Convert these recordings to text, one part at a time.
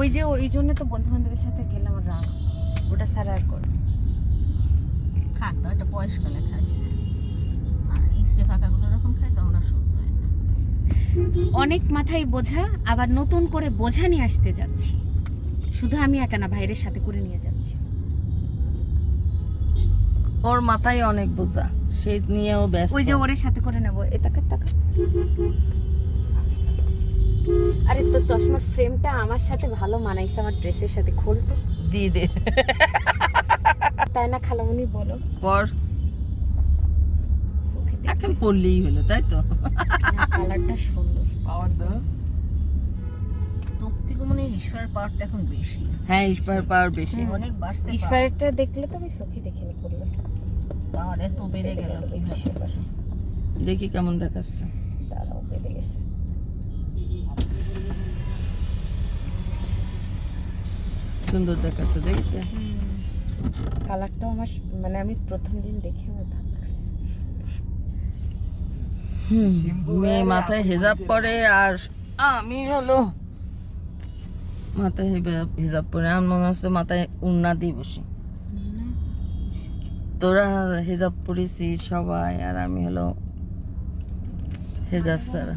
ওই যে ওই জন্য তো বন্ধু বান্ধবের সাথে গেলাম রাগ। ওটা ছাড়া আর করব খাক তো একটা বয়সকালে খাইছে আর ইস্টে ফাঁকাগুলো যখন খাই তখন আর সহ্য হয় না। অনেক মাথায় বোঝা আবার নতুন করে বোঝা নিয়ে আসতে যাচ্ছি। শুধু আমি একা না ভাইয়ের সাথে করে নিয়ে যাচ্ছি। ওর মাথায় অনেক বোঝা। সে নিয়েও ব্যস্ত। ওই যে ওরের সাথে করে নেব। এ টাকা টাকা আরে তো চশমার ফ্রেমটা আমার সাথে ভালো মানাইছে আমার ড্রেসের সাথে। খুলতো দিয়ে দে। তাই না খালামুনি বলো। পর। এখন পড়লেই হলো তাই তো? কালারটা সুন্দর। পাওয়ার দাও। ঈশ্বরের পাওয়ারটা এখন বেশি। হ্যাঁ পাওয়ার বেশি। অনেক বাড়ছে দেখলে তো আমি পাওয়ার এত বেড়ে গেল কি হবে দেখি কেমন দেখাচ্ছে। দাঁড়াও বেড়ে গেছে। সুন্দর দেখাচ্ছে দেখেছে? কালারটাও আমার মানে আমি প্রথম দিন দেখে আমার ভালো লাগছে। মেয়ে মাথায় হেজাব পরে আর আমি হলো মাথায় হেবা- হেজাব পরে আমার মনে হচ্ছে মাথায় উন্না দিয়ে বসি। তোরা হেজাব পরেছি সবাই আর আমি হলো হেজাব ছাড়া।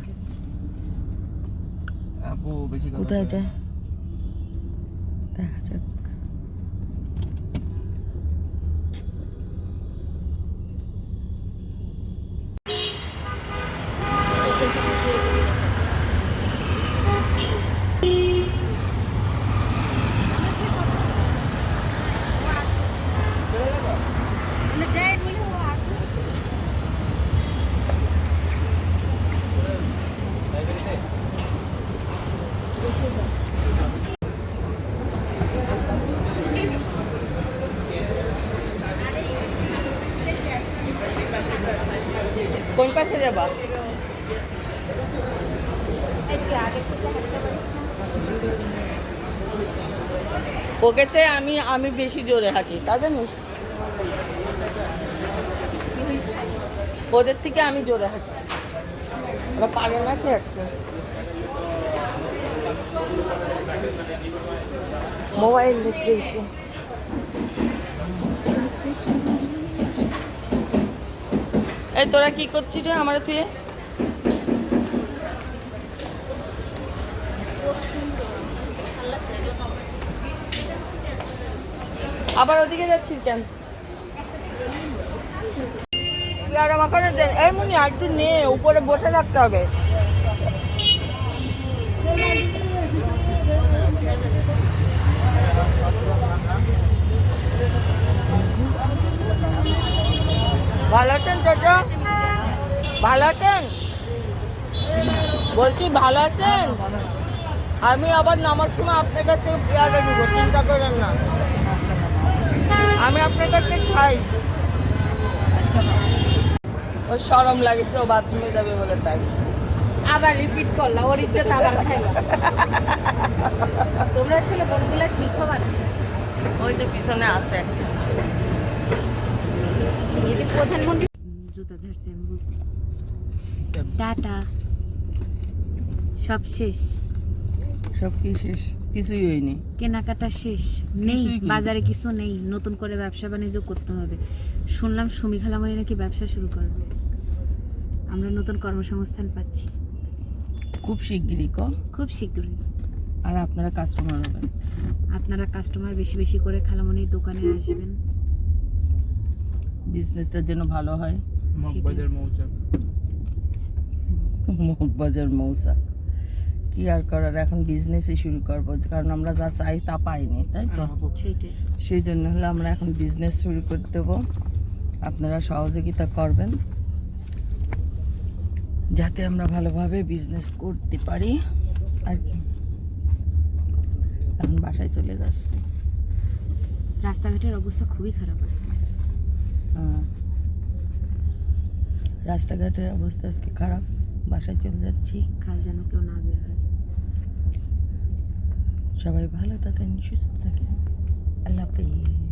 কোথায়। যায় দেখা যাক কোন পাশে যাবা? ওকে চেয়ে আমি আমি বেশি জোরে হাঁটি, তা জানিস? ওদের থেকে আমি জোরে হাঁটি। ওরা পারে না কি হাঁটতে? মোবাইল দেখতে এই, তোরা কি করছিস রে আমার তুই? আবার ওদিকে যাচ্ছিস কেন? এমনি দেন এই আর একটু নে, উপরে বসে থাকতে হবে ভালো আছেন চাচা ভালো আছেন? বলছি ভালো আছেন? আমি আবার নামার সময় আপনার কাছ থেকে পেয়ারা নিব চিন্তা করেন না। আমি আপনার কাছে খাই। ও সরম লাগেছে ও বাথরুমে যাবে বলে তাই। আবার রিপিট করলা ওর ইজ্জত আবার তোমরা আসলে বনগুলা ঠিক হবে না? ওই যে পিছনে আছে। প্রধানমন্ত্রী জুতা ধরছে টাটা। সব শেষ। সব কি শেষ? কিছুই হয়নি। কেনাকাটা শেষ। নেই বাজারে কিছু নেই। নতুন করে ব্যবসা বাণিজ্য করতে হবে। শুনলাম সুমি খালামণি নাকি ব্যবসা শুরু করবে। আমরা নতুন কর্মসংস্থান পাচ্ছি। খুব শিগগিরই ক? খুব শীঘ্রই আর আপনারা কাস্টমার হবেন। আপনারা কাস্টমার বেশি বেশি করে খালামণির দোকানে আসবেন। বিজনেসটার জন্য ভালো হয়। মগবাজার মৌচাক। মগবাজার মৌসা কি আর করার এখন বিজনেসই শুরু করব কারণ আমরা যা চাই তা পাইনি তাই তো? সেই জন্য হলে আমরা এখন বিজনেস শুরু করে দেবো। আপনারা সহযোগিতা করবেন যাতে আমরা ভালোভাবে বিজনেস করতে পারি। আর কি? এখন বাসায় চলে যাচ্ছি। রাস্তাঘাটের অবস্থা খুবই খারাপ আছে। হ্যাঁ। রাস্তাঘাটের অবস্থা আজকে খারাপ বাসায় চলে যাচ্ছি। কাল যেন কেউ না বের হয়। সবাই ভালো থাকেন সুস্থ থাকেন। আল্লাহ হাফেজ।